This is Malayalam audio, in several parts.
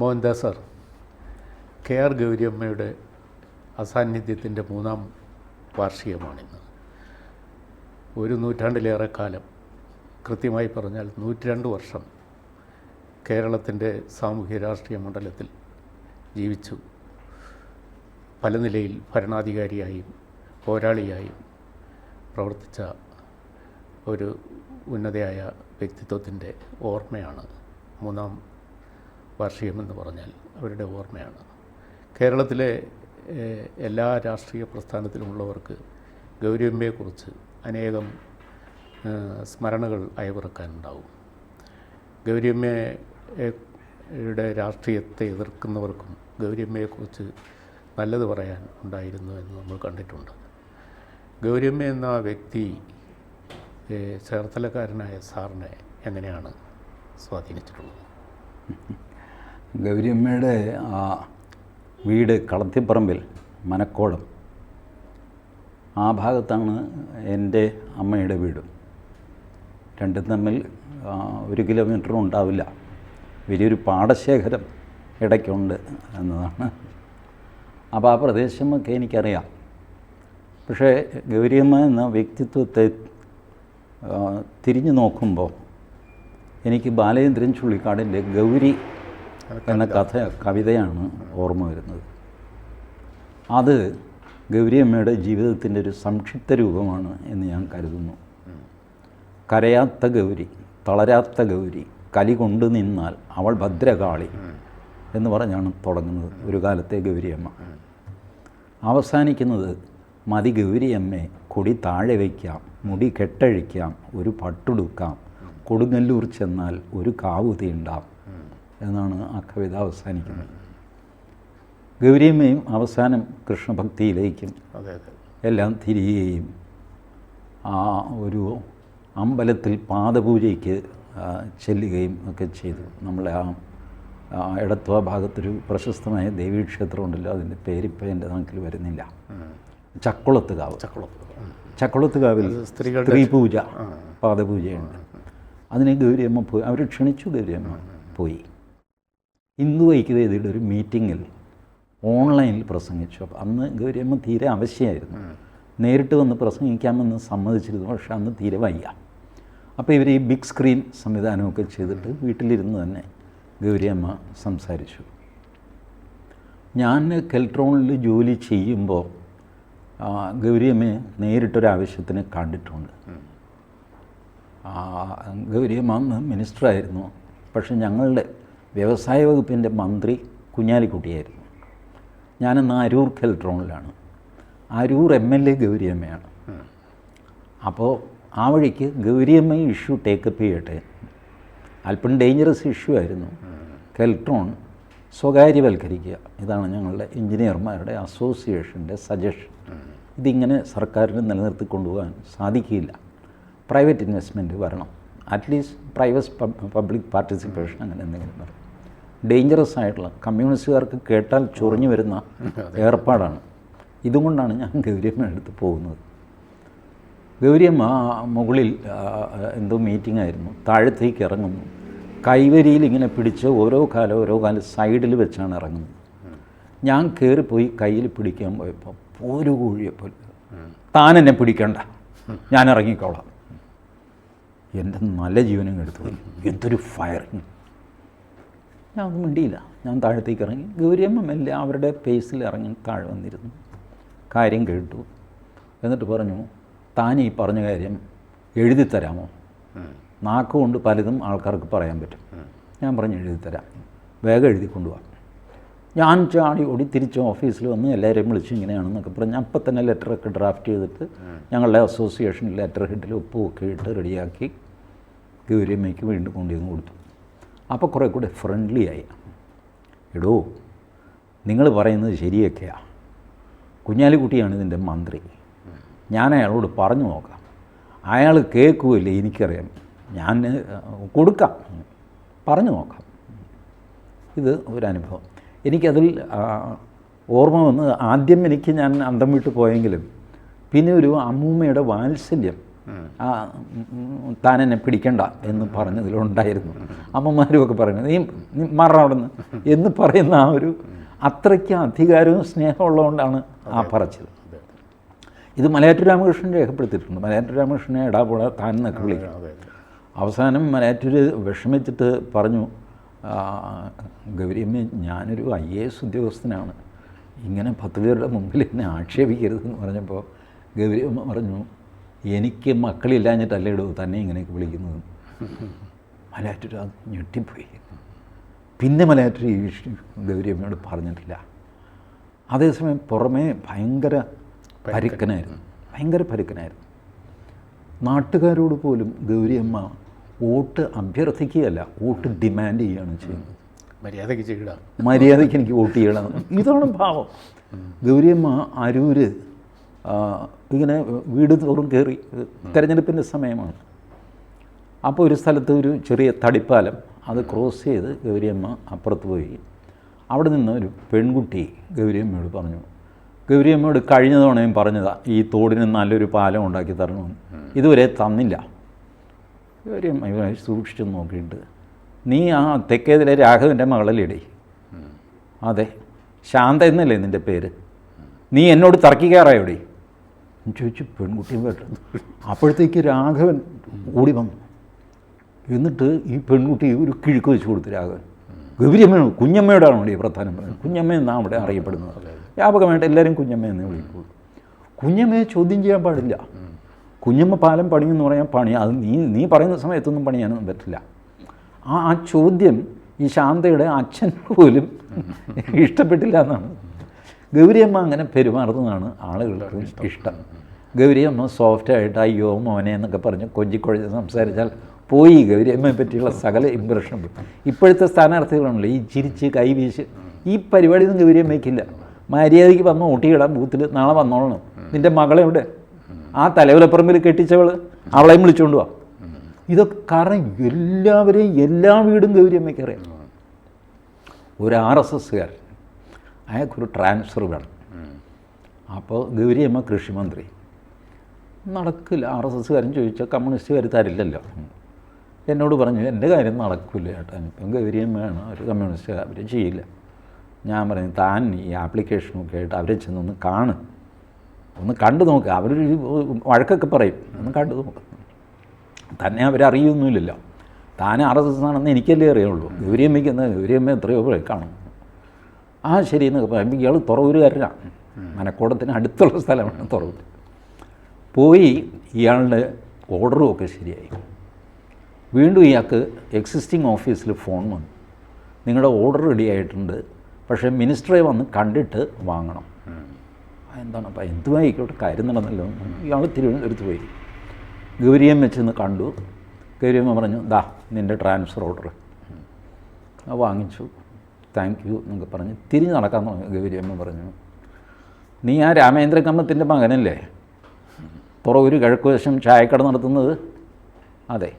മോഹൻദാസ് സാർ കെ ആർ ഗൗരിയമ്മയുടെ അസാന്നിധ്യത്തിന്റെ മൂന്നാം വാർഷികമാണിന്ന്. ഒരു നൂറ്റാണ്ടിലേറെ കാലം കൃത്യമായി പറഞ്ഞാൽ നൂറ്റിരണ്ട് വർഷം കേരളത്തിന്റെ സാമൂഹ്യ രാഷ്ട്രീയ മണ്ഡലത്തിൽ ജീവിച്ചു. പല നിലയിൽ ഭരണാധികാരിയായും പോരാളിയായും പ്രവർത്തിച്ച ഒരു ഉന്നതയായ വ്യക്തിത്വത്തിന്റെ ഓർമ്മയാണ് മൂന്നാം വാർഷികമെന്ന് പറഞ്ഞാൽ അവരുടെ ഓർമ്മയാണ്. കേരളത്തിലെ എല്ലാ രാഷ്ട്രീയ പ്രസ്ഥാനത്തിലുമുള്ളവർക്ക് ഗൗരിയമ്മയെക്കുറിച്ച് അനേകം സ്മരണകൾ അയവിറക്കാനുണ്ടാവും. ഗൗരിയമ്മയുടെ രാഷ്ട്രീയത്തെ എതിർക്കുന്നവർക്കും ഗൗരിയമ്മയെക്കുറിച്ച് നല്ലത് പറയാൻ ഉണ്ടായിരുന്നു എന്ന് നമ്മൾ കണ്ടിട്ടുണ്ട്. ഗൗരിയമ്മ എന്ന വ്യക്തി ചേർത്തലക്കാരനായ സാറിനെ എങ്ങനെയാണ് സ്വാധീനിച്ചിട്ടുള്ളത്? ഗൗരിയമ്മയുടെ ആ വീട് കളത്തിപ്പറമ്പിൽ മനക്കോടം. ആ ഭാഗത്താണ് എന്റെ അമ്മയുടെ വീട്. രണ്ടും തമ്മിൽ ഒരു കിലോമീറ്ററും ഉണ്ടാവില്ല. വലിയൊരു പാടശേഖരം ഇടയ്ക്കുണ്ട് എന്നതാണ്. അപ്പോൾ ആ പ്രദേശമൊക്കെ എനിക്കറിയാം. പക്ഷേ ഗൗരിയമ്മ എന്ന വ്യക്തിത്വത്തെ തിരിഞ്ഞു നോക്കുമ്പോൾ എനിക്ക് ബാലചന്ദ്രൻ ചുള്ളിക്കാടിന്റെ ഗൗരി എന്ന കഥ. കവിതയാണ് ഓർമ്മ വരുന്നത്. അത് ഗൗരിയമ്മയുടെ ജീവിതത്തിന്റെ ഒരു സംക്ഷിപ്ത രൂപമാണ് എന്ന് ഞാൻ കരുതുന്നു. കരയാത്ത ഗൗരി തളരാത്ത ഗൗരി കലി കൊണ്ടു നിന്നാൽ അവൾ ഭദ്രകാളി എന്ന് പറഞ്ഞാണ് തുടങ്ങുന്നത് ഒരു കാലത്തെ ഗൗരിയമ്മ അവസാനിക്കുന്നത് മതി ഗൗരിയമ്മേ കൊടി താഴെ വയ്ക്കാം മുടി കെട്ടഴിക്കാം ഒരു പട്ടുടുക്കാം കൊടുങ്ങല്ലൂർ ചെന്നാൽ ഒരു കാവു തീണ്ടാം എന്നാണ് ആ കവിത അവസാനിക്കുന്നത്. ഗൗരിയമ്മയും അവസാനം കൃഷ്ണഭക്തിയിലേക്കും എല്ലാം തിരിയുകയും ആ ഒരു അമ്പലത്തിൽ പാദപൂജയ്ക്ക് ചെല്ലുകയും ഒക്കെ ചെയ്തു. നമ്മളെ ആ ആ എടത്വ ഭാഗത്തൊരു പ്രശസ്തമായ ദേവീക്ഷേത്രം ഉണ്ടല്ലോ അതിന്റെ പേരിപ്പോൾ എന്റെ നാട്ടിൽ വരുന്നില്ല. ചക്കുളത്തുകാവ്. ചക്കുളത്തുകാവിൽ സ്ത്രീ പൂജ പാദപൂജയുണ്ട്. അതിനെ ഗൗരിയമ്മ പോയി അവർ ക്ഷണിച്ചു ഗൗരിയമ്മ പോയി. ഹിന്ദു ഐക്യവേദിയുടെ ഒരു മീറ്റിങ്ങിൽ ഓൺലൈനിൽ പ്രസംഗിച്ചു. അപ്പോൾ അന്ന് ഗൗരിയമ്മ തീരെ ആവശ്യമായിരുന്നു നേരിട്ട് വന്ന് പ്രസംഗിക്കാമെന്ന് സമ്മതിച്ചിരുന്നു. പക്ഷെ അന്ന് തീരെ വയ്യ. അപ്പോൾ ഇവർ ഈ ബിഗ് സ്ക്രീൻ സംവിധാനമൊക്കെ ചെയ്തിട്ട് വീട്ടിലിരുന്ന് തന്നെ ഗൗരിയമ്മ സംസാരിച്ചു. ഞാൻ കെൽട്രോണിൽ ജോലി ചെയ്യുമ്പോൾ ഗൗരിയമ്മയെ നേരിട്ടൊരാവശ്യത്തിന് കണ്ടിട്ടുണ്ട്. ഗൗരിയമ്മ അന്ന് മിനിസ്റ്ററായിരുന്നു. പക്ഷെ ഞങ്ങളുടെ വ്യവസായ വകുപ്പിന്റെ മന്ത്രി കുഞ്ഞാലിക്കുട്ടിയായിരുന്നു. ഞാനിന്ന് അരൂർ കെൽട്രോണിലാണ്. അരൂർ എം എൽ എ ഗൗരിയമ്മയാണ്. അപ്പോൾ ആ വഴിക്ക് ഗൗരിയമ്മ ഇഷ്യൂ ടേക്കപ്പ് ചെയ്യട്ടെ. അല്പം ഡേഞ്ചറസ് ഇഷ്യൂ ആയിരുന്നു. കെൽട്രോൺ സ്വകാര്യവൽക്കരിക്കുക. ഇതാണ് ഞങ്ങളുടെ എഞ്ചിനീയർമാരുടെ അസോസിയേഷന്റെ സജഷൻ. ഇതിങ്ങനെ സർക്കാരിന് നിലനിർത്തി കൊണ്ടുപോകാൻ സാധിക്കില്ല. പ്രൈവറ്റ് ഇൻവെസ്റ്റ്മെന്റ് വരണം. At least private public participation അങ്ങനെ എന്തെങ്കിലും വരണം. ഡേഞ്ചറസ് ആയിട്ടുള്ള കമ്മ്യൂണിസ്റ്റുകാർക്ക് കേട്ടാൽ ചൊറിഞ്ഞു വരുന്ന ഏർപ്പാടാണ്. ഇതുകൊണ്ടാണ് ഞാൻ ഗൗരിയമ്മ അടുത്ത് പോകുന്നത്. ഗൗരിയമ്മ മുകളിൽ എന്തോ മീറ്റിംഗ് ആയിരുന്നു. താഴത്തേക്ക് ഇറങ്ങുന്നു. കൈവരിയിൽ ഇങ്ങനെ പിടിച്ച് ഓരോ കാലം ഓരോ കാലം സൈഡിൽ വെച്ചാണ് ഇറങ്ങുന്നത്. ഞാൻ കയറിപ്പോയി കയ്യിൽ പിടിക്കാൻ പോയപ്പോൾ ഒരു കുഴിയപ്പോൾ താൻ എന്നെ പിടിക്കണ്ട. ഞാൻ ഇറങ്ങിക്കോളാം. എന്റെ നല്ല ജീവനും എടുത്തു. പോയി എന്തൊരു ഫയറിങ് ഞാൻ ഒന്നും മിണ്ടിയില്ല. ഞാൻ താഴത്തേക്ക് ഇറങ്ങി. ഗൗരിയമ്മ മെല്ലെ അവരുടെ പേസിൽ ഇറങ്ങി താഴെ വന്നിരുന്നു. കാര്യം കേട്ടു. എന്നിട്ട് പറഞ്ഞു താൻ ഈ പറഞ്ഞ കാര്യം എഴുതി തരാമോ? നാക്കുകൊണ്ട് പലതും ആൾക്കാർക്ക് പറയാൻ പറ്റും. ഞാൻ പറഞ്ഞു എഴുതി തരാം. വേഗം എഴുതി കൊണ്ടുപോകാം ഞാൻ ചാടി ഓടി തിരിച്ച് ഓഫീസിൽ വന്ന് എല്ലാവരെയും വിളിച്ച് ഇങ്ങനെയാണെന്നൊക്കെ പറഞ്ഞ് അപ്പം തന്നെ ലെറ്ററൊക്കെ ഡ്രാഫ്റ്റ് ചെയ്തിട്ട് ഞങ്ങളുടെ അസോസിയേഷൻ ലെറ്റർ ഹെഡിൽ ഒപ്പുമൊക്കെ ഇട്ട് റെഡിയാക്കി ഗൗരിയമ്മയ്ക്ക് വീണ്ടും കൊണ്ടുവന്ന് കൊടുത്തു. അപ്പോൾ കുറേ കൂടെ ഫ്രണ്ട്ലി ആയി. എടോ നിങ്ങൾ പറയുന്നത് ശരിയൊക്കെയാണ് കുഞ്ഞാലിക്കുട്ടിയാണ് ഇതിന്റെ മന്ത്രി. ഞാൻ അയാളോട് പറഞ്ഞു നോക്കാം. അയാൾ കേൾക്കുമല്ലേ എനിക്കറിയാം. ഞാൻ കൊടുക്കാം. പറഞ്ഞു നോക്കാം. ഇത് ഒരനുഭവം. എനിക്കതിൽ ഓർമ്മ വന്ന് ആദ്യം എനിക്ക് ഞാൻ അന്തം വിട്ട് പോയെങ്കിലും പിന്നെ ഒരു അമ്മൂമ്മയുടെ വാത്സല്യം ആ താൻ എന്നെ പിടിക്കണ്ട എന്ന് പറഞ്ഞതിലുണ്ടായിരുന്നു അമ്മമാരും ഒക്കെ പറയുന്നത് നീ നീ എന്ന് പറയുന്ന ആ ഒരു അത്രയ്ക്ക് അധികാരവും സ്നേഹവും ഉള്ളതുകൊണ്ടാണ് ആ പറച്ചത് ഇത് മലയാറ്റൂർ രാമകൃഷ്ണൻ രേഖപ്പെടുത്തിയിട്ടുണ്ട്. മലയാറ്റൂർ രാമകൃഷ്ണനെ എടാപോള താൻ എന്നൊക്കെ വിളിക്കും. അവസാനം മലയാറ്റൂർ വിഷമിച്ചിട്ട് പറഞ്ഞു "ആ, ഗൗരിയമ്മ ഞാനൊരു ഐ എ എസ് ഉദ്യോഗസ്ഥനാണ്. ഇങ്ങനെ പത്ത് പേരുടെ മുമ്പിൽ എന്നെ ആക്ഷേപിക്കരുതെന്ന് പറഞ്ഞപ്പോൾ ഗൗരിയമ്മ പറഞ്ഞു എനിക്ക് മക്കളില്ലാഞ്ഞിട്ടല്ലേ ഇടൂ തന്നെ ഇങ്ങനെയൊക്കെ വിളിക്കുന്നത്. മലയാറ്റൂർ അത് ഞെട്ടിപ്പോയി. പിന്നെ മലയാറ്റൂർ ഈ ഗൗരിയമ്മയോട് പറഞ്ഞിട്ടില്ല. അതേസമയം പുറമേ ഭയങ്കര പരുക്കനായിരുന്നു. ഭയങ്കര പരുക്കനായിരുന്നു. നാട്ടുകാരോട് പോലും ഗൗരിയമ്മ വോട്ട് അഭ്യർത്ഥിക്കുകയല്ല വോട്ട് ഡിമാൻഡ് ചെയ്യുകയാണ് ചെയ്യുന്നത്. മര്യാദയ്ക്ക് മര്യാദയ്ക്ക് എനിക്ക് വോട്ട് ചെയ്യണം. ഇതാണ് ഭാവം ഗൗരിയമ്മ അരൂര് ഇങ്ങനെ വീട് തോറും കയറി. തിരഞ്ഞെടുപ്പിന്റെ സമയമാണ്. അപ്പോൾ ഒരു സ്ഥലത്ത് ഒരു ചെറിയ തടിപ്പാലം അത് ക്രോസ് ചെയ്ത് ഗൗരിയമ്മ അപ്പുറത്ത് പോയി. അവിടെ നിന്ന് ഒരു പെൺകുട്ടി ഗൗരിയമ്മയോട് പറഞ്ഞു ഗൗരിയമ്മയോട് കഴിഞ്ഞ തവണയും പറഞ്ഞതാണ് ഈ തോടിന് നല്ലൊരു പാലം ഉണ്ടാക്കി തരണമെന്ന് ഇതുവരെ തന്നില്ല. ഗൗരിയമ്മ ഇവനെ സൂക്ഷിച്ചു നോക്കിയിട്ട് നീ ആ തെക്കേതിലെ രാഘവന്റെ മകളല്ലേടി? അതെ ശാന്ത എന്നല്ലേ നിന്റെ പേര്? നീ എന്നോട് തർക്കിക്കാറായോടേ? ചോദിച്ചു പെൺകുട്ടിയും കേട്ടത് അപ്പോഴത്തേക്ക് രാഘവൻ ഓടി വന്നു. എന്നിട്ട് ഈ പെൺകുട്ടി ഒരു കിഴുക്ക് വെച്ച് കൊടുത്തു രാഘവൻ. ഗൗരിയമ്മയാണ് കുഞ്ഞമ്മയോടാണ് ഈ പ്രധാനം പറയുന്നത് കുഞ്ഞമ്മ എന്നാണ് അവിടെ അറിയപ്പെടുന്നത്. വ്യാപകമായിട്ട് എല്ലാവരും കുഞ്ഞമ്മ എന്നേ വിളിക്കുള്ളൂ കുഞ്ഞമ്മയെ ചോദ്യം ചെയ്യാൻ പാടില്ല. കുഞ്ഞമ്മ പാലം പണിയെന്ന് പറയാൻ പണി അത് നീ നീ പറയുന്ന സമയത്തൊന്നും പണിയാനൊന്നും പറ്റില്ല. ആ ആ ചോദ്യം ഈ ശാന്തയുടെ അച്ഛൻ പോലും ഇഷ്ടപ്പെട്ടില്ല എന്നാണ്. ഗൗരിയമ്മ അങ്ങനെ പെരുമാറുന്നതാണ് ആളുകൾക്ക് ഇഷ്ടം. ഗൗരിയമ്മ സോഫ്റ്റായിട്ട് അയ്യോ മോനെ എന്നൊക്കെ പറഞ്ഞ് കൊഞ്ചിക്കൊഴിച്ച് സംസാരിച്ചാൽ പോയി ഗൗരിയമ്മയെ പറ്റിയുള്ള സകല ഇമ്പ്രഷനും ഇപ്പോഴത്തെ സ്ഥാനാർത്ഥികളാണല്ലോ ഈ ചിരിച്ച് കൈവീശ് ഈ പരിപാടിയൊന്നും ഗൗരിയമ്മയ്ക്കില്ല. മര്യാദയ്ക്ക് വന്ന് ഊട്ടിയിടാൻ ബൂത്തിൽ നാളെ വന്നോളണം. നിന്റെ മകളെവിടെ? ആ തലവിലപ്പുറമ്പിൽ കെട്ടിച്ചവൾ അവളെയും വിളിച്ചുകൊണ്ട് പോവാം ഇതൊക്കെ കാരണം എല്ലാവരെയും എല്ലാ വീടും ഗൗരിയമ്മയ്ക്ക് അറിയാം. ഒരു ആർ എസ് എസ്സുകാരൻ അയാൾക്കൊരു ട്രാൻസ്ഫർ വേണം. അപ്പോൾ ഗൗരിയമ്മ കൃഷിമന്ത്രി. നടക്കില്ല ആർ എസ് എസ്സുകാരൻ ചോദിച്ചാൽ കമ്മ്യൂണിസ്റ്റുകാർ തരില്ലല്ലോ. എന്നോട് പറഞ്ഞു എന്റെ കാര്യം നടക്കില്ല ചേട്ടാ ഇപ്പം ഗൗരിയമ്മയാണ് ഒരു കമ്മ്യൂണിസ്റ്റ് അവർ ചെയ്യില്ല. ഞാൻ പറഞ്ഞു താൻ ഈ ആപ്ലിക്കേഷനൊക്കെ ആയിട്ട് അവരെ ചെന്നൊന്ന് കാണ്. ഒന്ന് കണ്ടു നോക്കുക അവരൊരു വഴക്കൊക്കെ പറയും. ഒന്ന് കണ്ടു നോക്കുക തന്നെ അവരറിയൊന്നുമില്ലല്ലോ താൻ ആർ എസ് എസ് ആണെന്ന് എനിക്കല്ലേ അറിയുള്ളൂ. ഗൗരിയമ്മയ്ക്ക് എന്താ ഗൗരിയമ്മ എത്രയോ കാണും ആ ശരി എന്നൊക്കെ പറയുമ്പോൾ ഇയാൾ തുറവൂരുകാരനാണ് മനക്കോടത്തിന് അടുത്തുള്ള സ്ഥലമാണ് തുറവൂർ പോയി ഇയാളുടെ ഓർഡറും ഒക്കെ ശരിയായി. വീണ്ടും ഇയാൾക്ക് എക്സിസ്റ്റിംഗ് ഓഫീസിൽ ഫോൺ വന്നു. നിങ്ങളുടെ ഓർഡർ റെഡി ആയിട്ടുണ്ട്. പക്ഷേ മിനിസ്റ്ററെ വന്ന് കണ്ടിട്ട് വാങ്ങണം. എന്താണ്? അപ്പോൾ എന്തുമായിക്കോട്ടെ കാര്യം നടന്നല്ലോ? ഇയാൾ തിരുവനന്തപുരത്ത് പോയി. ഗൗരിയമ്മ ചെന്ന് കണ്ടു. ഗൗരിയമ്മ പറഞ്ഞു ദാ നിന്റെ ട്രാൻസ്ഫർ ഓർഡർ വാങ്ങിച്ചു. താങ്ക് യു എന്നൊക്കെ പറഞ്ഞ് തിരിഞ്ഞ് നടക്കാൻ തുടങ്ങി. ഗൗരിയമ്മ പറഞ്ഞു നീ ആ രാമേന്ദ്ര കമ്മത്തിന്റെ മകനല്ലേ? തുറവൂര് കിഴക്കുവശം ചായക്കട നടത്തുന്നത്? അതെ.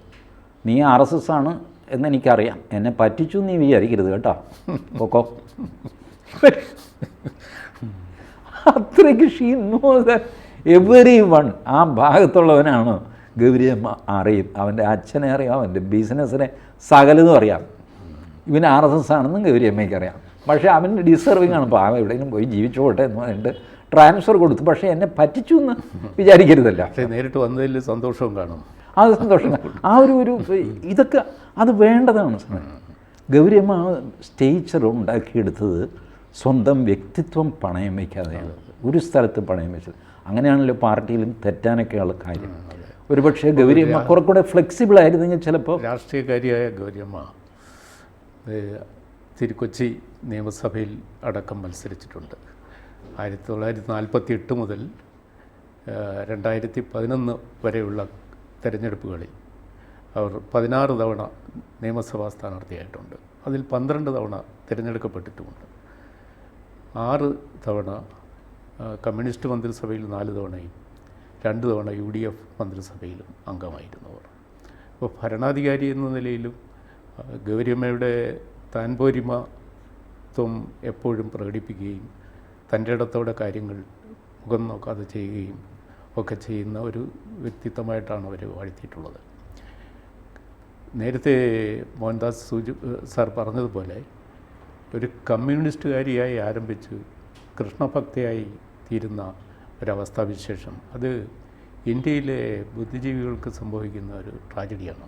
നീ ആർ എസ് എസ് ആണ് എന്നെനിക്കറിയാം. എന്നെ പറ്റിച്ചു നീ വിചാരിക്കരുത് കേട്ടോ. ഓക്കോ അത്രയ്ക്ക് ഷീ എവറി വൺ ആ ഭാഗത്തുള്ളവനാണ് ഗൗരിയമ്മ. അറിയും. അവന്റെ അച്ഛനെ അറിയാം അവന്റെ ബിസിനസ്സിനെ സകലതും അറിയാം. ഇവൻ ആർ എസ് എസ് ആണെന്നും ഗൗരിയമ്മയ്ക്ക് അറിയാം പക്ഷേ അവൻ ഡിസർവിങ് ആണ്. പാവം എവിടെയെങ്കിലും പോയി ജീവിച്ചോട്ടെ എന്ന് പറഞ്ഞിട്ട് ട്രാൻസ്ഫർ കൊടുത്തു. പക്ഷേ എന്നെ പറ്റിച്ചു എന്ന് വിചാരിക്കരുതല്ല. പക്ഷേ നേരിട്ട് വന്നതിൽ സന്തോഷവും കാണും. ആ സന്തോഷം ആ ഒരു ഒരു ഇതൊക്കെ അത് വേണ്ടതാണ് സാറേ. ഗൗരിയമ്മ ആ സ്റ്റേച്ചർ ഉണ്ടാക്കിയെടുത്തത് സ്വന്തം വ്യക്തിത്വം പണയം വയ്ക്കാതെയാണ്. ഒരു സ്ഥലത്ത് പണയം വെച്ചത്. അങ്ങനെയാണല്ലോ പാർട്ടിയിലും തെറ്റാനൊക്കെയുള്ള കാര്യം. ഒരുപക്ഷെ ഗൗരിയമ്മ കുറെ കൂടെ ഫ്ലെക്സിബിൾ ആയിരുന്നെങ്കിൽ ചിലപ്പോൾ രാഷ്ട്രീയക്കാരിയായ ഗൗരിയമ്മ തിരുക്കൊച്ചി നിയമസഭയിൽ അടക്കം മത്സരിച്ചിട്ടുണ്ട്. ആയിരത്തി തൊള്ളായിരത്തി നാൽപ്പത്തി എട്ട് മുതൽ രണ്ടായിരത്തി പതിനൊന്ന് വരെയുള്ള തെരഞ്ഞെടുപ്പുകളിൽ അവർ പതിനാറ് തവണ നിയമസഭാ സ്ഥാനാർത്ഥിയായിട്ടുണ്ട്. അതിൽ പന്ത്രണ്ട് തവണ തിരഞ്ഞെടുക്കപ്പെട്ടിട്ടുമുണ്ട്. ആറ് തവണ കമ്മ്യൂണിസ്റ്റ് മന്ത്രിസഭയിൽ നാല് തവണയും രണ്ട് തവണ യു ഡി എഫ് മന്ത്രിസഭയിലും അംഗമായിരുന്നവർ. അപ്പോൾ ഭരണാധികാരി എന്ന നിലയിലും ഗൗരിയമ്മയുടെ താൻപോരിമത്വം എപ്പോഴും പ്രകടിപ്പിക്കുകയും തന്റെ ഇടത്തോടെ കാര്യങ്ങൾ മുഖം നോക്കാതെ ചെയ്യുകയും ഒക്കെ ചെയ്യുന്ന ഒരു വ്യക്തിത്വമായിട്ടാണ് അവർ വാഴ്ത്തിയിട്ടുള്ളത്. നേരത്തെ മോഹൻദാസ് സൂചി സാർ പറഞ്ഞതുപോലെ ഒരു കമ്മ്യൂണിസ്റ്റുകാരിയായി ആരംഭിച്ച് കൃഷ്ണഭക്തയായി തീരുന്ന ഒരവസ്ഥാവിശേഷം. അത് ഇന്ത്യയിലെ ബുദ്ധിജീവികൾക്ക് സംഭവിക്കുന്ന ഒരു ട്രാജഡിയാണ്.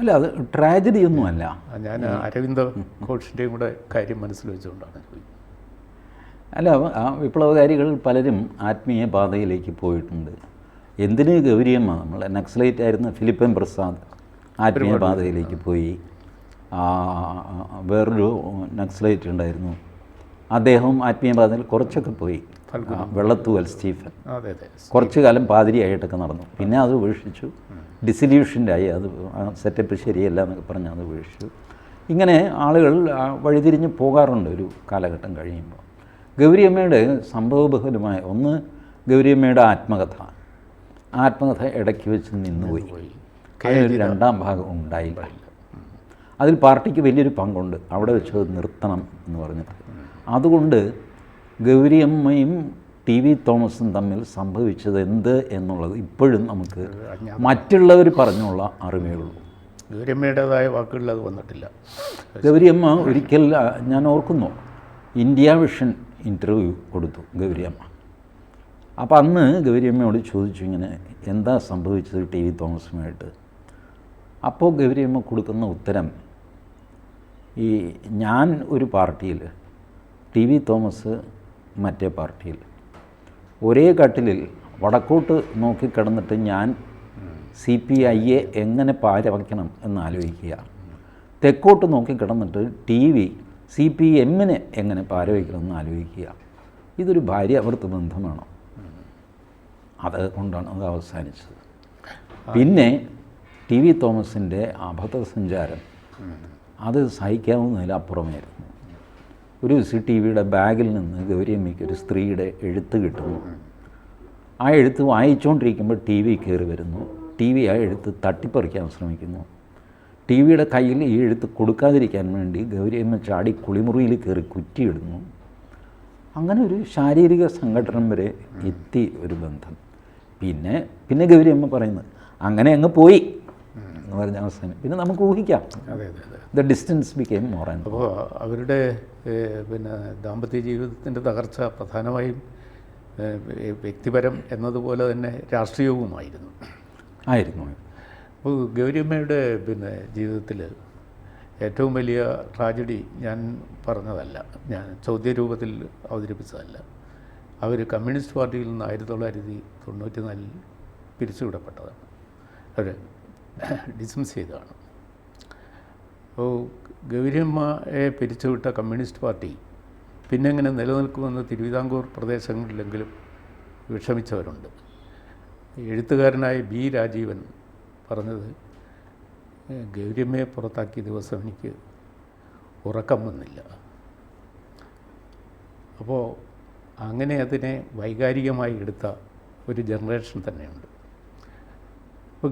അല്ല അത് ട്രാജഡി ഒന്നുമല്ല. ഞാൻ അരവിന്ദ് ഘോഷിന്റെയും കൂടെ കാര്യം മനസ്സിൽ വെച്ചുകൊണ്ടാണ് അല്ല ആ വിപ്ലവകാരികൾ പലരും ആത്മീയ പാതയിലേക്ക് പോയിട്ടുണ്ട്. എന്തിന് ഗൗരിയമ്മ? നമ്മൾ നക്സലൈറ്റ് ആയിരുന്ന ഫിലിപ്പൻ പ്രസാദ് ആത്മീയ പാതയിലേക്ക് പോയി. വേറൊരു നക്സലൈറ്റ് ഉണ്ടായിരുന്നു. അദ്ദേഹം ആത്മീയ പാതയിൽ കുറച്ചൊക്കെ പോയി. വെള്ളത്തൂവൽ സ്റ്റീഫൻ. കുറച്ച് കാലം പാതിരിയായിട്ടൊക്കെ നടന്നു. പിന്നെ അത് ഉപേക്ഷിച്ചു. ഡിസില്യൂഷന്റായി അത് സെറ്റപ്പ് ശരിയല്ല എന്നൊക്കെ പറഞ്ഞ് അത് ഉപേക്ഷിച്ചു. ഇങ്ങനെ ആളുകൾ വഴിതിരിഞ്ഞ് പോകാറുണ്ട് ഒരു കാലഘട്ടം കഴിയുമ്പോൾ. ഗൗരിയമ്മയുടെ സംഭവബഹുലമായ ഒന്ന് ഗൗരിയമ്മയുടെ ആത്മകഥ. ആത്മകഥ ഇടയ്ക്ക് വെച്ച് നിന്നുപോയി. രണ്ടാം ഭാഗം ഉണ്ടായില്ല. അതിൽ പാർട്ടിക്ക് വലിയൊരു പങ്കുണ്ട്. അവിടെ വെച്ച് നിർത്തണം എന്ന് പറഞ്ഞിട്ട്. അതുകൊണ്ട് ഗൗരിയമ്മയും ടി വി തോമസും തമ്മിൽ സംഭവിച്ചത് എന്ത് എന്നുള്ളത് ഇപ്പോഴും നമുക്ക് മറ്റുള്ളവർ പറഞ്ഞുള്ള അറിവേ ഉള്ളൂ. ഗൗരിയമ്മയുടേതായ വാക്കുകളിൽ അത് വന്നിട്ടില്ല. ഗൗരിയമ്മ ഒരിക്കൽ ഞാൻ ഓർക്കുന്നു ഇന്ത്യ വിഷൻ ഇന്റർവ്യൂ കൊടുത്തു ഗൗരിയമ്മ. അപ്പോൾ അന്ന് ഗൗരിയമ്മയോട് ചോദിച്ചു ഇങ്ങനെ എന്താ സംഭവിച്ചത് ടി വി തോമസുമായിട്ട്? അപ്പോൾ ഗൗരിയമ്മ കൊടുക്കുന്ന ഉത്തരം ഈ ഞാൻ ഒരു പാർട്ടിയിൽ ടി വി തോമസ് മറ്റേ പാർട്ടിയിൽ ഒരേ കട്ടിലിൽ വടക്കോട്ട് നോക്കിക്കിടന്നിട്ട് ഞാൻ സി പി ഐയെ എങ്ങനെ പാരവയ്ക്കണം എന്നാലോചിക്കുക തെക്കോട്ട് നോക്കിക്കിടന്നിട്ട് ടി വി സി പി എമ്മിനെ എങ്ങനെ പാരവയ്ക്കണം എന്നാലോചിക്കുക ഇതൊരു ഭാര്യാഭർത്തൃ ബന്ധമാണോ. അത് കൊണ്ടാണ് അത് അവസാനിച്ചത്. പിന്നെ ടി വി തോമസിന്റെ അബദ്ധസഞ്ചാരം. അത് സഹിക്കാവുന്നതിലപ്പുറമായിരുന്നു. ഒരു സി ടി വിയുടെ ബാഗിൽ നിന്ന് ഗൗരിയമ്മയ്ക്ക് ഒരു സ്ത്രീയുടെ എഴുത്ത് കിട്ടുന്നു. ആ എഴുത്ത് വായിച്ചുകൊണ്ടിരിക്കുമ്പോൾ ടി വി കയറി വരുന്നു. ടി വി ആ എഴുത്ത് തട്ടിപ്പറിക്കാൻ ശ്രമിക്കുന്നു. ടി വിയുടെ കയ്യിൽ ഈ എഴുത്ത് കൊടുക്കാതിരിക്കാൻ വേണ്ടി ഗൗരിയമ്മ ചാടി കുളിമുറിയിൽ കയറി കുറ്റിയിടുന്നു. അങ്ങനെ ഒരു ശാരീരിക സംഘടനം വരെ എത്തി ഒരു ബന്ധം. പിന്നെ പിന്നെ ഗൗരിയമ്മ പറയുന്നത് അങ്ങനെ അങ്ങ് പോയി. എന്ന് പറഞ്ഞ അവസാനം പിന്നെ നമുക്ക് ഊഹിക്കാം. The distance became more and അപ്പോൾ അവരുടെ പിന്നെ ദാമ്പത്യ ജീവിതത്തിന്റെ തകർച്ച പ്രധാനമായും വ്യക്തിപരം എന്നതുപോലെ തന്നെ രാഷ്ട്രീയവുമായിരുന്നു. ആയിരുന്നു. അപ്പോൾ ഗൗരിയമ്മയുടെ പിന്നെ ജീവിതത്തിൽ ഏറ്റവും വലിയ ട്രാജഡി ഞാൻ പറഞ്ഞതല്ല. ഞാൻ ചോദ്യ രൂപത്തിൽ അവതരിപ്പിച്ചതല്ല. അവർ കമ്മ്യൂണിസ്റ്റ് പാർട്ടിയിൽ നിന്ന് ആയിരത്തി തൊള്ളായിരത്തി തൊണ്ണൂറ്റി നാലിൽ പിരിച്ചുവിടപ്പെട്ടതാണ്. അവർ ഡിസ്മിസ് ചെയ്തതാണ്. അപ്പോൾ ഗൗരിയമ്മയെ പിരിച്ചുവിട്ട കമ്മ്യൂണിസ്റ്റ് പാർട്ടി പിന്നെ എങ്ങനെ നിലനിൽക്കുമെന്ന് തിരുവിതാംകൂർ പ്രദേശങ്ങളിലെങ്കിലും വിഷമിച്ചവരുണ്ട്. എഴുത്തുകാരനായ ബി രാജീവൻ പറഞ്ഞത് ഗൗരിയമ്മയെ പുറത്താക്കിയ ദിവസം എനിക്ക് ഉറക്കം വന്നില്ല. അപ്പോൾ അങ്ങനെ അതിനെ വൈകാരികമായി എടുത്ത ഒരു ജനറേഷൻ തന്നെയുണ്ട്. അപ്പോൾ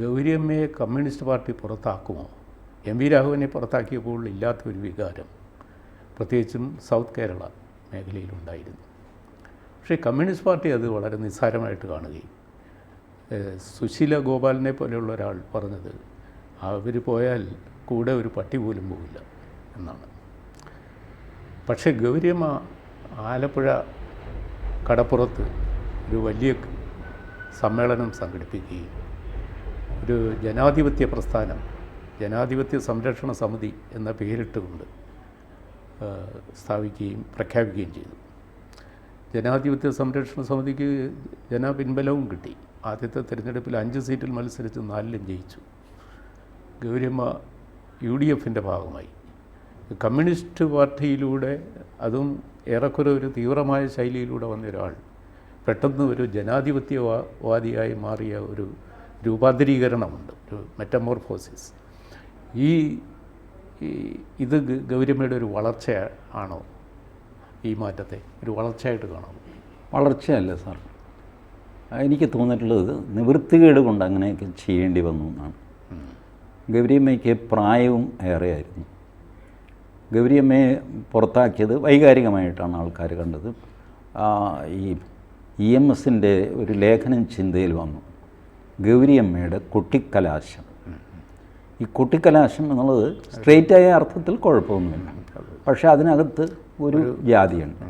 ഗൗരിയമ്മയെ കമ്മ്യൂണിസ്റ്റ് പാർട്ടി പുറത്താക്കുമോ? എം വി രാഘവനെ പുറത്താക്കിയപ്പോൾ ഇല്ലാത്ത ഒരു വികാരം പ്രത്യേകിച്ചും സൗത്ത് കേരള മേഖലയിലുണ്ടായിരുന്നു. പക്ഷേ കമ്മ്യൂണിസ്റ്റ് പാർട്ടി അത് വളരെ നിസ്സാരമായിട്ട് കാണുകയും സുശീല ഗോപാലിനെ പോലെയുള്ള ഒരാൾ പറഞ്ഞത് അവർ പോയാൽ കൂടെ ഒരു പട്ടി പോലും പോകില്ല എന്നാണ്. പക്ഷേ ഗൗരിയമ്മ ആലപ്പുഴ കടപ്പുറത്ത് ഒരു വലിയ സമ്മേളനം സംഘടിപ്പിക്കുകയും ഒരു ജനാധിപത്യ പ്രസ്ഥാനം ജനാധിപത്യ സംരക്ഷണ സമിതി എന്ന പേരിട്ടുകൊണ്ട് സ്ഥാപിക്കുകയും പ്രഖ്യാപിക്കുകയും ചെയ്തു. ജനാധിപത്യ സംരക്ഷണ സമിതിക്ക് ജനപിൻബലവും കിട്ടി. ആദ്യത്തെ തിരഞ്ഞെടുപ്പിൽ അഞ്ച് സീറ്റിൽ മത്സരിച്ച് നാലിലും ജയിച്ചു. ഗൗരിയമ്മ യു ഡി എഫിന്റെ ഭാഗമായി. കമ്മ്യൂണിസ്റ്റ് പാർട്ടിയിലൂടെ അതും ഏറെക്കുറെ ഒരു തീവ്രമായ ശൈലിയിലൂടെ വന്ന ഒരാൾ പെട്ടെന്ന് ഒരു ജനാധിപത്യവാദിയായി മാറിയ ഒരു രൂപാന്തരീകരണമുണ്ട് ഒരു മെറ്റമോർഫോസിസ് ഈ ഇത് ഗൗരമ്മയുടെ ഒരു വളർച്ച ആണോ? ഈ മാറ്റത്തെ ഒരു വളർച്ചയായിട്ട് കാണാം വളർച്ചയല്ല സാർ. എനിക്ക് തോന്നിയിട്ടുള്ളത് നിവൃത്തികേട് കൊണ്ട് അങ്ങനെയൊക്കെ ചെയ്യേണ്ടി വന്നു എന്നാണ്. ഗൗരിയമ്മയ്ക്ക് പ്രായവും ഏറെയായിരുന്നു. ഗൗരിയമ്മയെ പുറത്താക്കിയത് വൈകാരികമായിട്ടാണ് ആൾക്കാർ കണ്ടത്. ഈ ഇ എം എസിന്റെ ഒരു ലേഖനം ചിന്തയിൽ വന്നു. ഗൗരിയമ്മയുടെ കുട്ടിക്കലാശം. ഈ കുട്ടിക്കലാശം എന്നുള്ളത് സ്ട്രെയിറ്റായ അർത്ഥത്തിൽ കുഴപ്പമൊന്നുമില്ല. പക്ഷേ അതിനകത്ത് ഒരു ജാതിയുണ്ട്.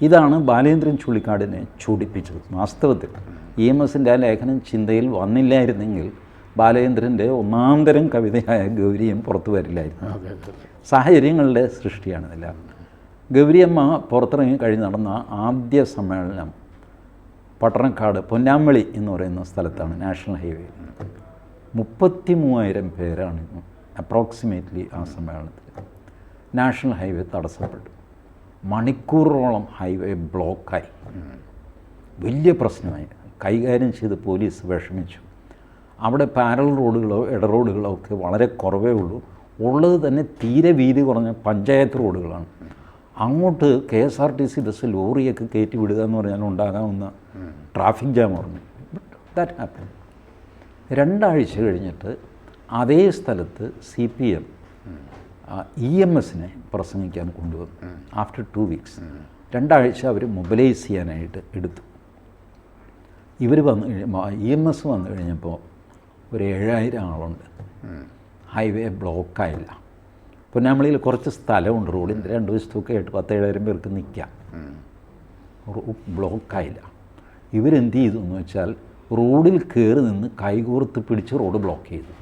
ഇതാണ് ബാലേന്ദ്രൻ ചുള്ളിക്കാടിനെ ചൂടിപ്പിച്ചത് വാസ്തവത്തിൽ. ഇ എം എസിന്റെ ആ ലേഖനം ചിന്തയിൽ വന്നില്ലായിരുന്നെങ്കിൽ ബാലേന്ദ്രന്റെ ഒന്നാന്തരം കവിതയായ ഗൗരിയും പുറത്തു വരില്ലായിരുന്നു. സാഹചര്യങ്ങളുടെ സൃഷ്ടിയാണ് ഇതെല്ലാം ഗൗരിയമ്മ പുറത്തിറങ്ങി കഴിഞ്ഞ് നടന്ന ആദ്യ സമ്മേളനം പട്ടണക്കാട് പൊന്നാമ്പളി എന്ന് പറയുന്ന സ്ഥലത്താണ് നാഷണൽ ഹൈവേ മുപ്പത്തി മൂവായിരം പേരാണ് അപ്രോക്സിമേറ്റ്ലി ആ സമ്മേളനത്തിൽ. നാഷണൽ ഹൈവേ തടസ്സപ്പെട്ടു. മണിക്കൂറോളം ഹൈവേ ബ്ലോക്കായി വലിയ പ്രശ്നമായി. കൈകാര്യം ചെയ്ത് പോലീസ് വിഷമിച്ചു. അവിടെ പാരൽ റോഡുകളോ ഇട റോഡുകളോ ഒക്കെ വളരെ കുറവേ ഉള്ളൂ. ഉള്ളത് തന്നെ തീരെ വീതി കുറഞ്ഞ പഞ്ചായത്ത് റോഡുകളാണ് അങ്ങോട്ട് K S R T C bus ലോറിയൊക്കെ കയറ്റി വിടുക എന്ന് പറഞ്ഞാൽ ഉണ്ടാകാവുന്ന ട്രാഫിക് ജാം പറഞ്ഞു ദാറ്റ് ഹാപ്പൻ രണ്ടാഴ്ച കഴിഞ്ഞിട്ട് അതേ സ്ഥലത്ത് C P M E M എസിനെ പ്രസംഗിക്കാൻ കൊണ്ടുവന്നു. ആഫ്റ്റർ ടു വീക്സ് രണ്ടാഴ്ച അവർ മൊബിലൈസ് ചെയ്യാനായിട്ട് എടുത്തു. ഇവർ വന്നു കഴിയുമ്പോൾ ഇ എം എസ് വന്നു കഴിഞ്ഞപ്പോൾ ഒരു ഏഴായിരം ആളുണ്ട്. ഹൈവേ ബ്ലോക്കായില്ല പൊന്നാമളിയിൽ കുറച്ച് സ്ഥലമുണ്ട്. റോഡിന്റെ രണ്ട് വശത്തൊക്കെ ആയിട്ട് പത്തേഴായിരം പേർക്ക് നിൽക്കാം ബ്ലോക്കായില്ല ഇവരെന്ത് ചെയ്തു എന്ന് വെച്ചാൽ റോഡിൽ കയറി നിന്ന് കൈകോർത്ത് പിടിച്ച് റോഡ് ബ്ലോക്ക് ചെയ്തു.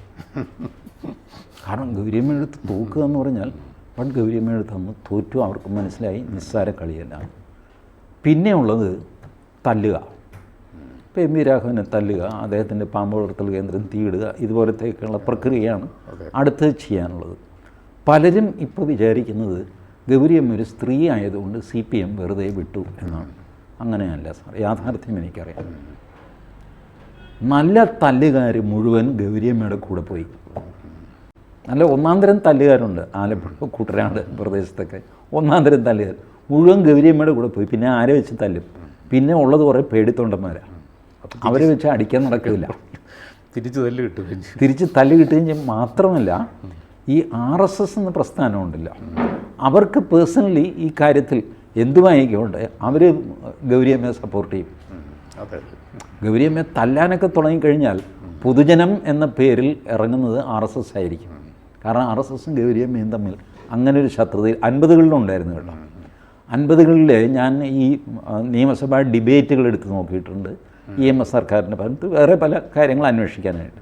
കാരണം ഗൗരിയമ്മയെടുത്ത് തോക്കുക എന്ന് പറഞ്ഞാൽ ബട്ട് ഗൗരിയമ്മയെടുത്ത് അന്ന് തോറ്റു അവർക്ക് മനസ്സിലായി നിസ്സാര കളിയല്ല. പിന്നെ ഉള്ളത് തല്ലുക. ഇപ്പോൾ എം വി രാഘവനെ തല്ലുക അദ്ദേഹത്തിന്റെ പാമ്പ് വളർത്തൽ കേന്ദ്രം തീയിടുക ഇതുപോലത്തേക്കുള്ള പ്രക്രിയയാണ് അടുത്ത് ചെയ്യാനുള്ളത്. പലരും ഇപ്പോൾ വിചാരിക്കുന്നത് ഗൗരിയമ്മ ഒരു സ്ത്രീ ആയതുകൊണ്ട് സി പി എം വെറുതെ വിട്ടു എന്നാണ്. അങ്ങനെയല്ല സാർ യാഥാർത്ഥ്യം എനിക്കറിയാം. നല്ല തല്ലുകാർ മുഴുവൻ ഗൗരിയമ്മയുടെ കൂടെ പോയി. നല്ല ഒന്നാന്തരം തരം തല്ലുകാരുണ്ട് ആലപ്പുഴ കുട്ടനാട് പ്രദേശത്തൊക്കെ. ഒന്നാന്തരം തരം തല്ലുകാർ. മുഴുവൻ ഗൗരിയമ്മയുടെ കൂടെ പോയി. പിന്നെ ആരെ വെച്ച് തല്ലും? പിന്നെ ഉള്ളത് കുറേ പേടിത്തൊണ്ടന്മാരാണ് അവരെ വെച്ച് അടിക്കാൻ നടക്കില്ല. തിരിച്ച് തല്ല് കിട്ടുകയും തിരിച്ച് തല്ല് കിട്ടുകയും ചെയ്യും. മാത്രമല്ല ഈ ആർ എസ് എസ് എന്ന പ്രസ്ഥാനമുണ്ടല്ലോ അവർക്ക് പേഴ്സണലി ഈ കാര്യത്തിൽ എന്തുമായിക്കോട്ടെ അവർ ഗൗരിയമ്മയെ സപ്പോർട്ട് ചെയ്യും. ഗൗരിയമ്മയെ തല്ലാനൊക്കെ തുടങ്ങിക്കഴിഞ്ഞാൽ പൊതുജനം എന്ന പേരിൽ ഇറങ്ങുന്നത് ആർ എസ് എസ് ആയിരിക്കും. കാരണം ആർ എസ് എസും ഗൗരിയമ്മയും തമ്മിൽ അങ്ങനെ ഒരു ശത്രുതയിൽ അൻപതുകളിലുണ്ടായിരുന്നു കേട്ടോ. അൻപതുകളിൽ ഞാൻ ഈ നിയമസഭാ ഡിബേറ്റുകൾ എടുത്ത് നോക്കിയിട്ടുണ്ട്. ഇ എം എസ് സർക്കാരിന്റെ ഭാഗത്ത്. വേറെ പല കാര്യങ്ങൾ അന്വേഷിക്കാനായിട്ട്.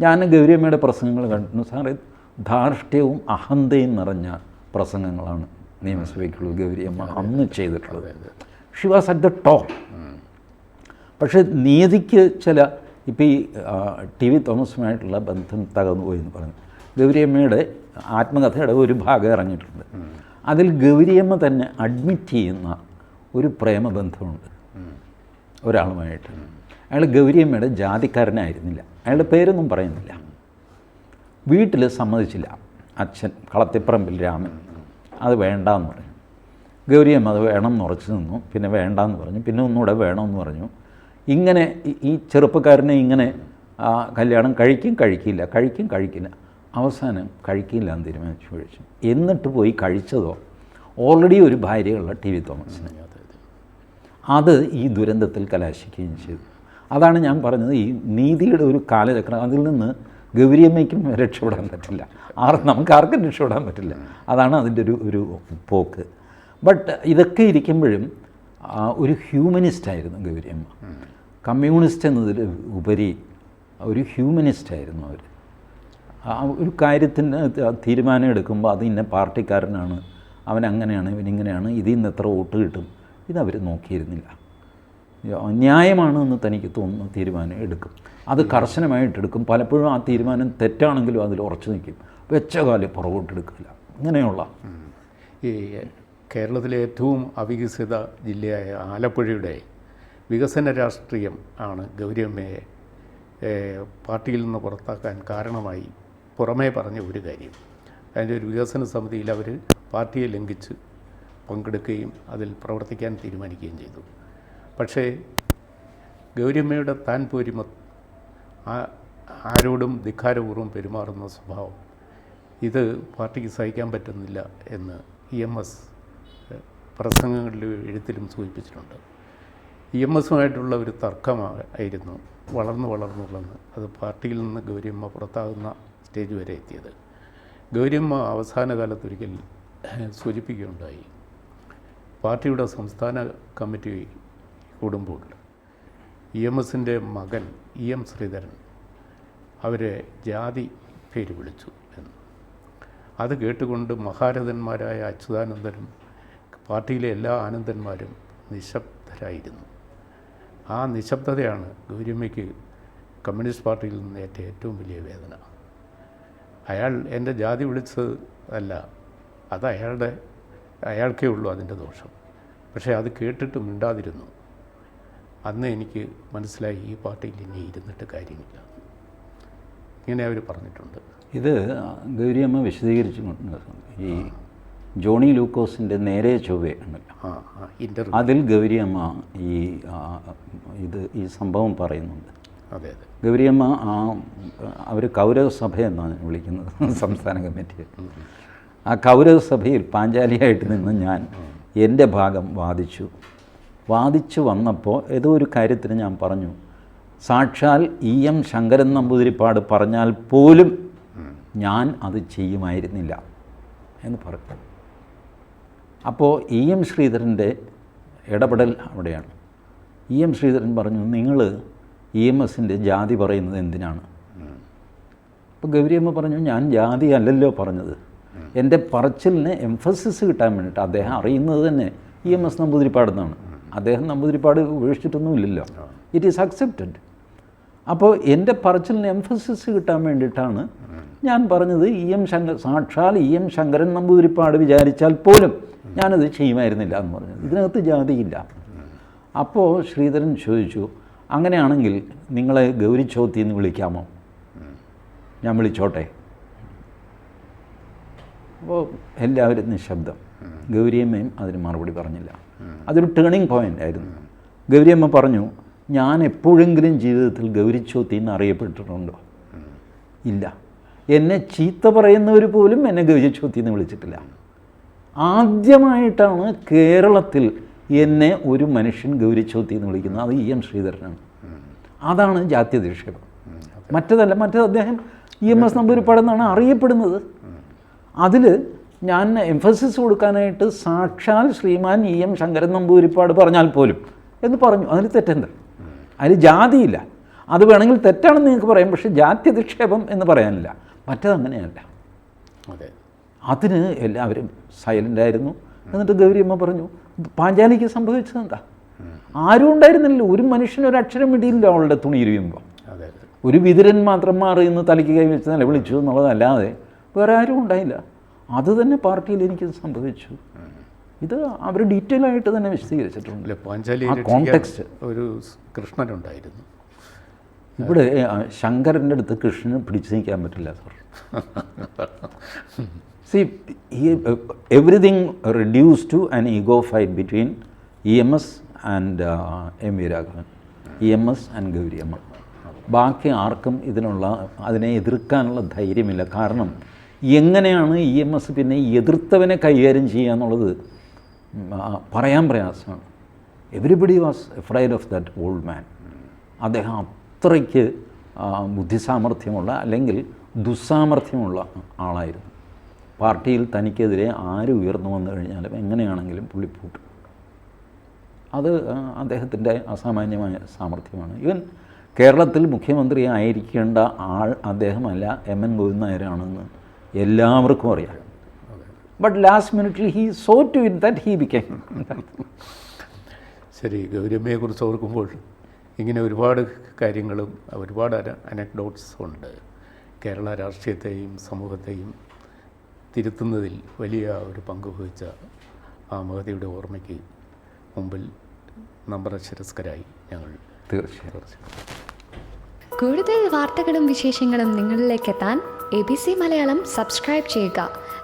ഞാൻ ഗൗരിയമ്മയുടെ പ്രസംഗങ്ങൾ കണ്ടിരുന്നു. സാറേ ധാർഷ്ട്യവും അഹന്തയും നിറഞ്ഞ പ്രസംഗങ്ങളാണ് നിയമസഭയ്ക്കുള്ള ഗൗരിയമ്മ അന്ന് ചെയ്തിട്ടുള്ളത്. She was at the top പക്ഷേ നീതിക്ക് ചില ഇപ്പോൾ ഈ ടി വി തോമസുമായിട്ടുള്ള ബന്ധം തകർന്നു പോയി എന്ന് പറഞ്ഞു. ഗൗരിയമ്മയുടെ ആത്മകഥയുടെ ഒരു ഭാഗം ഇറങ്ങിയിട്ടുണ്ട്. അതിൽ ഗൗരിയമ്മ തന്നെ അഡ്മിറ്റ് ചെയ്യുന്ന ഒരു പ്രേമബന്ധമുണ്ട് ഒരാളുമായിട്ട്. അയാൾ ഗൗരിയമ്മയുടെ ജാതിക്കാരനായിരുന്നില്ല. അയാളുടെ പേരൊന്നും പറയുന്നില്ല. വീട്ടിൽ സമ്മതിച്ചില്ല. അച്ഛൻ കളത്തിപ്പറമ്പിൽ രാമൻ അത് വേണ്ടാന്ന് പറഞ്ഞു. ഗൗരിയമ്മ അത് വേണം എന്ന് ഉറച്ചു നിന്നു. പിന്നെ വേണ്ടാന്ന് പറഞ്ഞു. പിന്നെ ഒന്നുകൂടെ വേണമെന്ന് പറഞ്ഞു. ഇങ്ങനെ ഈ- ചെറുപ്പക്കാരനെ ഇങ്ങനെ കല്യാണം കഴിക്കും കഴിക്കില്ല കഴിക്കും കഴിക്കില്ല. അവസാനം കഴിക്കില്ല എന്ന് തീരുമാനിച്ചു കഴിച്ചു. എന്നിട്ട് പോയി കഴിച്ചതോ? ഓൾറെഡി ഒരു ഭാര്യയുള്ള ടി വി തോമസിന്. അതെ ഈ ദുരന്തത്തിൽ കലാശിക്കുകയും ചെയ്തു. അതാണ് ഞാൻ പറഞ്ഞത്. ഈ നീതിയുടെ ഒരു കാലചക്രം അതിൽ നിന്ന് ഗൗരിയമ്മയ്ക്കും രക്ഷപ്പെടാൻ പറ്റില്ല. ആർ നമുക്ക് ആർക്കും രക്ഷപ്പെടാൻ പറ്റില്ല. അതാണ് അതിന്റെ ഒരു ഒരു പോക്ക്. ബട്ട് ഇതൊക്കെ ഇരിക്കുമ്പോഴും ഒരു ഹ്യൂമനിസ്റ്റായിരുന്നു ഗൗരിയമ്മ കമ്മ്യൂണിസ്റ്റ് എന്നതിൽ ഉപരി ഒരു ഹ്യൂമനിസ്റ്റായിരുന്നു അവർ ഒരു കാര്യത്തിന് തീരുമാനം എടുക്കുമ്പോൾ അത് ഇന്ന പാർട്ടിക്കാരനാണ് അവൻ അങ്ങനെയാണ് ഇവൻ ഇങ്ങനെയാണ് ഇതിൽ നിന്ന് എത്ര വോട്ട് കിട്ടും ഇതവർ നോക്കിയിരുന്നില്ല. ന്യായമാണ് എന്ന് തനിക്ക് തോന്നുന്ന തീരുമാനം എടുക്കും. അത് കർശനമായിട്ടെടുക്കും പലപ്പോഴും ആ തീരുമാനം തെറ്റാണെങ്കിലും അതിൽ ഉറച്ചു നിൽക്കും. വെച്ച കാലം പുറകോട്ടെടുക്കില്ല ഇങ്ങനെയുള്ള ഈ കേരളത്തിലെ ഏറ്റവും അവികസിത ജില്ലയായ ആലപ്പുഴയുടെ വികസന രാഷ്ട്രീയം ആണ് ഗൗരിയമ്മയെ പാർട്ടിയിൽ നിന്ന് പുറത്താക്കാൻ കാരണമായി പുറമേ പറഞ്ഞ ഒരു കാര്യം. അതിന്റെ ഒരു വികസന സമിതിയിൽ അവർ പാർട്ടിയെ ലംഘിച്ച് പങ്കെടുക്കുകയും അതിൽ പ്രവർത്തിക്കാൻ തീരുമാനിക്കുകയും ചെയ്തു. പക്ഷേ ഗൗരിയമ്മയുടെ താൻ പോരിമ ആരോടും ധിക്കാരപൂർവം പെരുമാറുന്ന സ്വഭാവം ഇത് പാർട്ടിക്ക് സഹിക്കാൻ പറ്റുന്നില്ല എന്ന് ഇ എം എസ് പ്രസംഗങ്ങളിലും എഴുത്തിലും സൂചിപ്പിച്ചിട്ടുണ്ട്. ഇ എം എസുമായിട്ടുള്ള ഒരു തർക്കമായിരുന്നു വളർന്നു വളർന്നു വളർന്ന് അത് പാർട്ടിയിൽ നിന്ന് ഗൗരിയമ്മ പുറത്താകുന്ന സ്റ്റേജ് വരെ എത്തിയത്. ഗൗരിയമ്മ അവസാന കാലത്തൊരിക്കൽ സൂചിപ്പിക്കുകയുണ്ടായി. പാർട്ടിയുടെ സംസ്ഥാന കമ്മിറ്റി കൂടുമ്പോൾ ഇ എം എസിന്റെ മകൻ ഇ എം ശ്രീധരൻ അവരെ ജാതി പേര് വിളിച്ചു എന്ന്. അത് കേട്ടുകൊണ്ട് മഹാരഥന്മാരായ അച്യുതാനന്ദനും പാർട്ടിയിലെ എല്ലാ ആനന്ദന്മാരും നിശബ്ദരായിരുന്നു. ആ നിശബ്ദതയാണ് ഗൗരിയമ്മയ്ക്ക് കമ്മ്യൂണിസ്റ്റ് പാർട്ടിയിൽ നിന്ന് ഏറ്റ ഏറ്റവും വലിയ വേദന. അയാൾ എന്റെ ജാതി വിളിച്ചത് അല്ല അത് അയാളുടെ അയാൾക്കേ ഉള്ളൂ അതിന്റെ ദോഷം. പക്ഷേ അത് കേട്ടിട്ട് മിണ്ടാതിരുന്നു. അന്ന് എനിക്ക് മനസ്സിലായി ഈ പാർട്ടിയിൽ ഇനി ഇരുന്നിട്ട് കാര്യമില്ല. ഇങ്ങനെ അവർ പറഞ്ഞിട്ടുണ്ട്. ഇത് ഗൗരിയമ്മ വിശദീകരിച്ചുകൊണ്ട് ഈ ജോണി ലൂക്കോസിന്റെ നേരെ ചൊവ്വേ ഉണ്ടല്ലോ അതിൽ ഗൗരിയമ്മ ഈ ഇത് ഈ സംഭവം പറയുന്നുണ്ട്. അതെ അതെ. ഗൗരിയമ്മ ആ അവർ കൗരവസഭ എന്നാണ് വിളിക്കുന്നത് സംസ്ഥാന കമ്മിറ്റി ആ കൗരവസഭയിൽ പാഞ്ചാലിയായിട്ട് നിന്ന് ഞാൻ എന്റെ ഭാഗം വാദിച്ചു. വാദിച്ചു വന്നപ്പോൾ ഏതോ ഒരു കാര്യത്തിന് ഞാൻ പറഞ്ഞു സാക്ഷാൽ ഇ എം ശങ്കരൻ നമ്പൂതിരിപ്പാട് പറഞ്ഞാൽ പോലും ഞാൻ അത് ചെയ്യുമായിരുന്നില്ല എന്ന് പറഞ്ഞു. അപ്പോൾ ഇ എം ശ്രീധരന്റെ ഇടപെടൽ അവിടെയാണ്. ഇ എം ശ്രീധരൻ പറഞ്ഞു നിങ്ങൾ ഇ എം എസിന്റെ ജാതി പറയുന്നത് എന്തിനാണ്? അപ്പോൾ ഗൗരിയമ്മ പറഞ്ഞു ഞാൻ ജാതി അല്ലല്ലോ പറഞ്ഞത്. എന്റെ പറച്ചിലിന് എംഫസിസ് കിട്ടാൻ വേണ്ടിയിട്ട് അദ്ദേഹം അറിയുന്നത് തന്നെ ഇ എം എസ് നമ്പൂതിരിപ്പാടെന്നാണ്. അദ്ദേഹം നമ്പൂതിരിപ്പാട് ഉപേക്ഷിച്ചിട്ടൊന്നുമില്ലല്ലോ. ഇറ്റ് ഈസ് അക്സെപ്റ്റഡ് അപ്പോൾ എന്റെ പറച്ചിലിന് എംഫസിസ് കിട്ടാൻ വേണ്ടിയിട്ടാണ് ഞാൻ പറഞ്ഞത് ഇ എം ശങ്കർ സാക്ഷാൽ ഇ എം ശങ്കരൻ നമ്പൂതിരിപ്പാട് വിചാരിച്ചാൽ പോലും ഞാനത് ചെയ്യുമായിരുന്നില്ല എന്ന് പറഞ്ഞു. ഇതിനകത്ത് ജാതിയില്ല. അപ്പോൾ ശ്രീധരൻ ചോദിച്ചു അങ്ങനെയാണെങ്കിൽ നിങ്ങളെ ഗൗരി ചോത്തി എന്ന് വിളിക്കാമോ? ഞാൻ വിളിച്ചോട്ടെ. അപ്പോൾ എല്ലാവരും നിശബ്ദം. ഗൗരിയമ്മയും അതിന് മറുപടി പറഞ്ഞില്ല. അതൊരു ടേണിംഗ് പോയിന്റ് ആയിരുന്നു. ഗൗരിയമ്മ പറഞ്ഞു ഞാൻ എപ്പോഴെങ്കിലും ജീവിതത്തിൽ ഗൗരിച്ചോത്തി എന്ന് അറിയപ്പെട്ടിട്ടുണ്ടോ? ഇല്ല. എന്നെ ചീത്ത പറയുന്നവർ പോലും എന്നെ ഗൗരിച്ചോത്തി എന്ന് വിളിച്ചിട്ടില്ല. ആദ്യമായിട്ടാണ് കേരളത്തിൽ എന്നെ ഒരു മനുഷ്യൻ ഗൗരിച്ചോത്തി എന്ന് വിളിക്കുന്നത്. അത് ഇ എൻ ശ്രീധരനാണ്. അതാണ് ജാത്യധിക്ഷേപം മറ്റതല്ല മറ്റേത് അദ്ദേഹം ഇ എം എസ് നമ്പൂരിപ്പാടെന്നാണ് അറിയപ്പെടുന്നത്. അതിൽ ഞാൻ എംഫസിസ് കൊടുക്കാനായിട്ട് സാക്ഷാൽ ശ്രീമാൻ ഇ എം ശങ്കരൻ നമ്പൂരിപ്പാട് പറഞ്ഞാൽ പോലും എന്ന് പറഞ്ഞു. അതിൽ തെറ്റെന്താ? അതിൽ ജാതിയില്ല. അത് വേണമെങ്കിൽ തെറ്റാണെന്ന് നിങ്ങൾക്ക് പറയാം പക്ഷേ ജാതി ജാത്യധിക്ഷേപം എന്ന് പറയാനില്ല. മറ്റതങ്ങനെയല്ല അതെ. അതിന് എല്ലാവരും സൈലന്റ് ആയിരുന്നു. എന്നിട്ട് ഗൗരിയമ്മ പറഞ്ഞു പാഞ്ചാലിക്ക് സംഭവിച്ചത് എന്താ ആരും ഉണ്ടായിരുന്നില്ല ഒരു മനുഷ്യന് ഒരു അക്ഷരം ഇടിയില്ല അവളുടെ തുണി ഇരിയുമ്പോൾ. അതെ അതെ. ഒരു വിതിരൻ മാത്രം മാറി ഇന്ന് തലയ്ക്ക് കൈ വെച്ച് നിലവിളിച്ചു എന്നുള്ളതല്ലാതെ വേറെ ആരും ഉണ്ടായില്ല. അത് തന്നെ പാർട്ടിയിൽ എനിക്ക് സംഭവിച്ചു. ഇത് അവർ ഡീറ്റെയിൽ ആയിട്ട് തന്നെ വിശദീകരിച്ചിട്ടുണ്ട്. കോണ്ടെക്സ്റ്റ് ഒരു കൃഷ്ണനുണ്ടായിരുന്നു. ഇവിടെ ശങ്കരന്റെ അടുത്ത് കൃഷ്ണന് പിടിച്ചു നിൽക്കാൻ പറ്റില്ല sir. See everything reduce to an ego fight between E M S and M V Raghavan E M S and Gouriamma ബാക്കി ആർക്കും ഇതിനുള്ള അതിനെ എതിർക്കാനുള്ള ധൈര്യമില്ല. കാരണം എങ്ങനെയാണ് ഇ എം എസ് പിന്നെ എതിർത്തവനെ കൈകാര്യം ചെയ്യുക എന്നുള്ളത് പറയാൻ പ്രയാസമാണ്. Everybody was afraid of that old man അദ്ദേഹം അത്രയ്ക്ക് ബുദ്ധിസാമർഥ്യമുള്ള അല്ലെങ്കിൽ ദുസ്സാമർഥ്യമുള്ള ആളായിരുന്നു. പാർട്ടിയിൽ തനിക്കെതിരെ ആര് ഉയർന്നു വന്നു കഴിഞ്ഞാലും എങ്ങനെയാണെങ്കിലും പുള്ളി അത് അദ്ദേഹത്തിന്റെ അസാമാന്യമായ സാമർഥ്യമാണ്. ഈവൻ കേരളത്തിൽ മുഖ്യമന്ത്രി ആയിരിക്കേണ്ട ആൾ അദ്ദേഹമല്ല എം എൻ ഗോവിന്ദ് നായരാണെന്ന് എല്ലാവർക്കും അറിയാം. ബട്ട് ലാസ്റ്റ് മിനിറ്റിൽ he saw to in that he became ശരി ഗൗരമ്മയെക്കുറിച്ച് ഓർക്കുമ്പോൾ ഇങ്ങനെ ഒരുപാട് കാര്യങ്ങളും ഒരുപാട് അനക്ഡോട്ട്സ് ഉണ്ട്. കേരള രാഷ്ട്രീയത്തെയും സമൂഹത്തെയും തിരുത്തുന്നതിൽ വലിയ ഒരു പങ്ക് വഹിച്ച ആ മഹതിയുടെ ഓർമ്മയ്ക്ക് മുമ്പിൽ നമ്രശിരസ്കരായി ഞങ്ങൾ തീർച്ചയായും. തീർച്ചയായും കൂടുതൽ വാർത്തകളും വിശേഷങ്ങളും നിങ്ങളിലേക്ക് എത്താൻ A B C Malayalam subscribe ചെയ്യുക.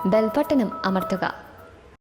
ബെൽബട്ടനും അമർത്തുക